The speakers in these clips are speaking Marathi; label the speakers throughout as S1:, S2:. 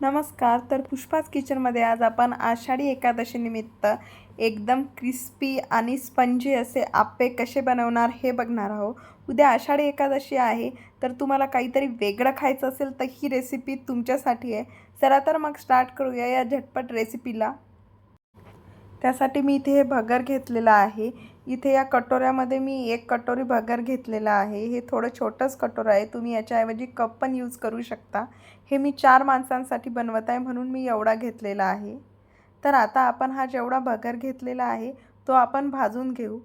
S1: नमस्कार तर पुष्पाच किचनमध्ये आज आपण आषाढी एकादशीनिमित्त एकदम क्रिस्पी आणि स्पंजी असे आप्पे कसे बनवणार हे बघणार आहोत. उद्या आषाढी एकादशी आहे तर तुम्हाला काहीतरी वेगळं खायचं असेल तर ही रेसिपी तुमच्यासाठी आहे. चला तर मग स्टार्ट करूया या झटपट रेसिपीला त्यासाठी मी इथे हे भगर घेतलेलं आहे. इथे या कटोऱ्यामध्ये मी एक कटोरी भगर घेतलेला आहे. हे थोडं छोटंच कटोरं आहे. तुम्ही याच्याऐवजी कप पण यूज करू शकता. हे मी चार माणसांसाठी बनवत आहे म्हणून मी एवढा घेतलेला आहे. तर आता आपण हा जेवढा भगर घेतलेला आहे तो आपण भाजून घेऊ.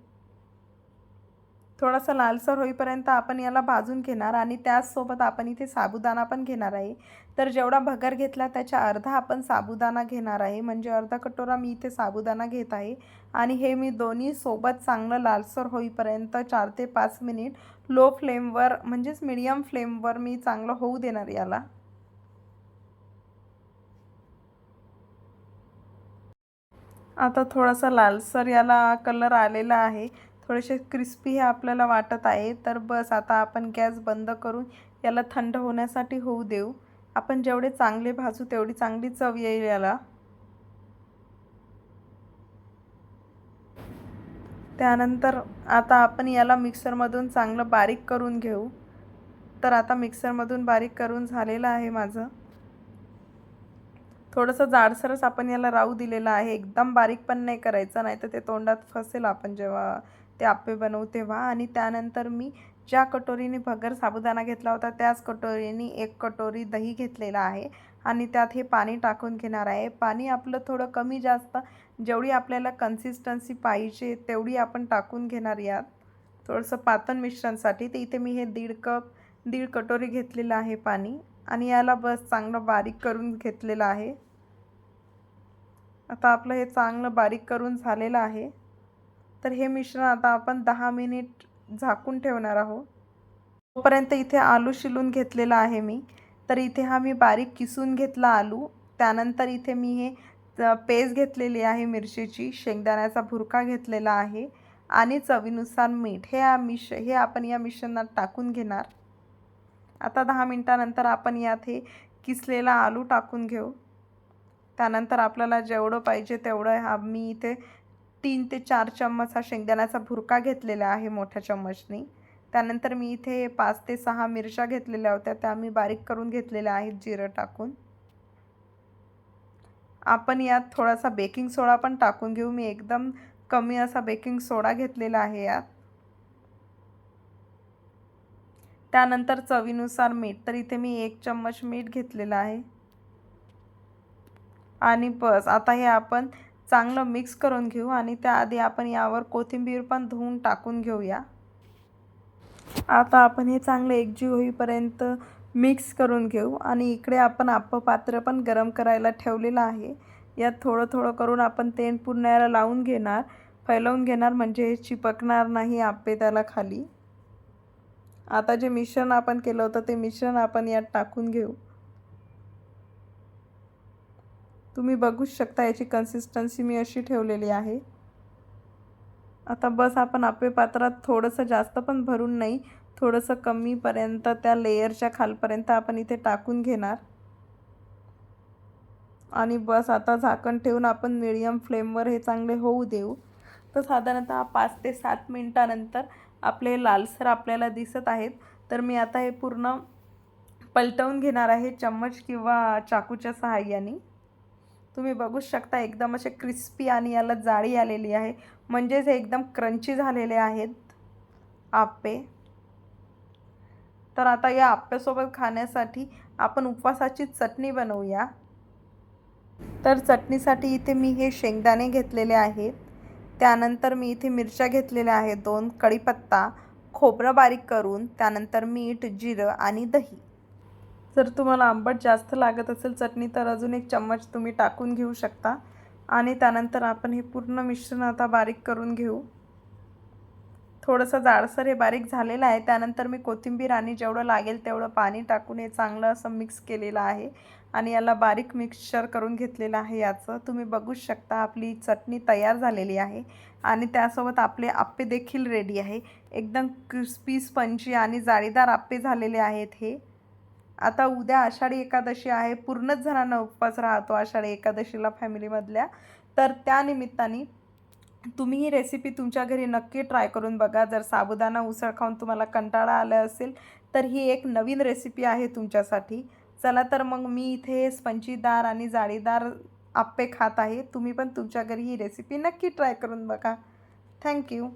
S1: थोडासा लालसर होईपर्यंत आपण याला भाजून घेणार आणि त्याचसोबत आपण इथे साबुदाणा पण घेणार आहे. तर जेवढा भगर घेतला त्याच्या अर्धा आपण साबुदाणा घेणार आहे. म्हणजे अर्धा कटोरा मी इथे साबुदाणा घेत आहे. आणि हे मी दोन्ही सोबत चांगलं लालसर होईपर्यंत चार ते पाच मिनिट लो फ्लेमवर म्हणजेच मिडियम फ्लेमवर मी चांगलं होऊ देणार याला. आता थोडासा लालसर याला कलर आलेला आहे. थोडेसे क्रिस्पी हे आपल्याला वाटत आहे. तर बस आता आपण गॅस बंद करून याला थंड होण्यासाठी होऊ देऊ. आपण जेवढे चांगले भाजू तेवढी चांगली चव येईल याला. त्यानंतर आता आपण याला मिक्सरमधून चांगलं बारीक करून घेऊ. तर आता मिक्सरमधून बारीक करून झालेलं आहे माझं. थोडंसं जाडसरच आपण याला राहू दिलेलं आहे. एकदम बारीक पण नाही करायचं नाही तर ते तोंडात फसेल आपण जेव्हा ते आप्पे बनवू तेव्हा आणि त्यानंतर मी ज्या कटोरीने भगर साबुदाणा घेतला होता त्याच कटोरीने एक कटोरी दही घेतलेला आहे. आणि त्यात हे पाणी टाकून घेणार आहे. पाणी आपलं थोडं कमी जास्त जेवढी आपल्याला कन्सिस्टन्सी पाहिजे तेवढी आपण टाकून घेणार यात. थोडंसं पातन मिश्रणसाठी तर इथे मी हे दीड कप दीड कटोरी घेतलेलं आहे पाणी. आणि याला बस चांगलं बारीक करून घेतलेलं आहे. आता आपलं हे चांगलं बारीक करून झालेलं आहे. तर हे मिश्रण आता आपण दहा मिनिट झाकून ठेवणार आहोत. तोपर्यंत इथे आलू शिलून घेतलेला आहे मी. तर इथे हा मी बारीक किसून घेतला आलू. त्यानंतर इथे मी हे पेस्ट घेतलेली आहे मिरचीची. शेंगदाण्याचा भुरका घेतलेला आहे. आणि चवीनुसार मीठ. हे मिश हे आपण या मिश्रणात टाकून घेणार. आता दहा मिनटानंतर आपण यात हे किसलेला आलू टाकून घेऊ. त्यानंतर आपल्याला जेवढं पाहिजे तेवढं हा मी इथे तीन ते चार चम्मच हा शेंगदाण्याचा भुरका घेतलेला आहे मोठ्या चम्मचनी. त्यानंतर मी इथे पाच ते सहा मिरच्या घेतलेल्या होत्या त्या मी बारीक करून घेतलेल्या आहेत जिरं टाकून. आपण यात थोडासा बेकिंग सोडा पण टाकून घेऊ. मी एकदम कमी असा बेकिंग सोडा घेतलेला आहे यात. त्यानंतर चवीनुसार मीठ तर इथे मी एक चम्मच मीठ घेतलेलं आहे. आणि बस आता हे आपण चांगलं मिक्स करून घेऊ आणि त्याआधी आपण यावर कोथिंबीर पण धुवून टाकून घेऊया. आता आपण हे चांगलं एकजीव होईपर्यंत मिक्स करून घेऊ आणि इकडे आपण आप्पं पात्र पण गरम करायला ठेवलेलं आहे. यात थोडं थोडं करून आपण तेल पूर्ण याला लावून घेणार. फैलवून घेणार म्हणजे हे चिपकणार नाही आप्पे त्याला खाली. आता जे मिश्रण आपण केलं होतं ते मिश्रण आपण यात टाकून घेऊ. तुम्ही बघूच शकता याची कन्सिस्टन्सी मी अशी ठेवलेली आहे. आता बस आपण आपे पात्रात थोडंसं जास्त पण भरून नाही थोडंसं कमीपर्यंत त्या लेयरच्या खालपर्यंत आपण इथे टाकून घेणार. आणि बस आता झाकण ठेवून आपण मिडियम फ्लेमवर हे चांगले होऊ देऊ. तर साधारणतः पाच ते सात मिनटानंतर आपले लालसर आपल्याला दिसत आहेत. तर मी आता हे पूर्ण पलटवून घेणार आहे चम्मच किंवा चाकूच्या सहाय्याने. तुम्ही बघूच शकता एकदम असे क्रिस्पी आणि याला जाळी आलेली आहे. म्हणजेच हे एकदम क्रंची झालेले आहेत आप्पे. तर आता या आप्प्यासोबत खाण्यासाठी आपण उपवासाची चटणी बनवूया. तर चटणीसाठी इथे मी हे शेंगदाणे घेतलेले आहेत. त्यानंतर मी इथे मिरच्या घेतलेल्या आहेत दोन कढीपत्ता खोबरं बारीक करून त्यानंतर मीठ जिरं आणि दही. जर तुम्हाला आंबट जास्त लागत असेल चटणी तर अजून एक चम्मच तुम्ही टाकून घेऊ शकता. आणि त्यानंतर आपण हे पूर्ण मिश्रण आता बारीक करून घेऊ. थोडंसं जाडसर हे बारीक झालेलं आहे. त्यानंतर मी कोथिंबीर आणि जेवढं लागेल तेवढं पाणी टाकून हे चांगलं असं मिक्स केलेलं आहे. आणि याला बारीक मिक्सचर करून घेतलेलं आहे याचं. तुम्ही बघूच शकता आपली चटणी तयार झालेली आहे. आणि त्यासोबत आपले आप्पे देखील रेडी आहे. एकदम क्रिस्पी स्पंजी आणि जाळीदार आप्पे झालेले आहेत हे. आता उद्या आषाढी एकादशी आहे पूर्णच जणांना उपवास राहतो आषाढी एकादशीला फॅमिलीमधल्या. तर त्या निमित्ताने तुम्ही ही रेसिपी तुमच्या घरी नक्की ट्राय करून बघा. जर साबुदाणा उसळ खाऊन तुम्हाला कंटाळा आला असेल तर ही एक नवीन रेसिपी आहे तुमच्यासाठी. चला तर मग मी इथे स्पंचीदार आणि जाळीदार आप्पे खात आहे. तुम्ही पण तुमच्या घरी ही रेसिपी नक्की ट्राय करून बघा. थँक्यू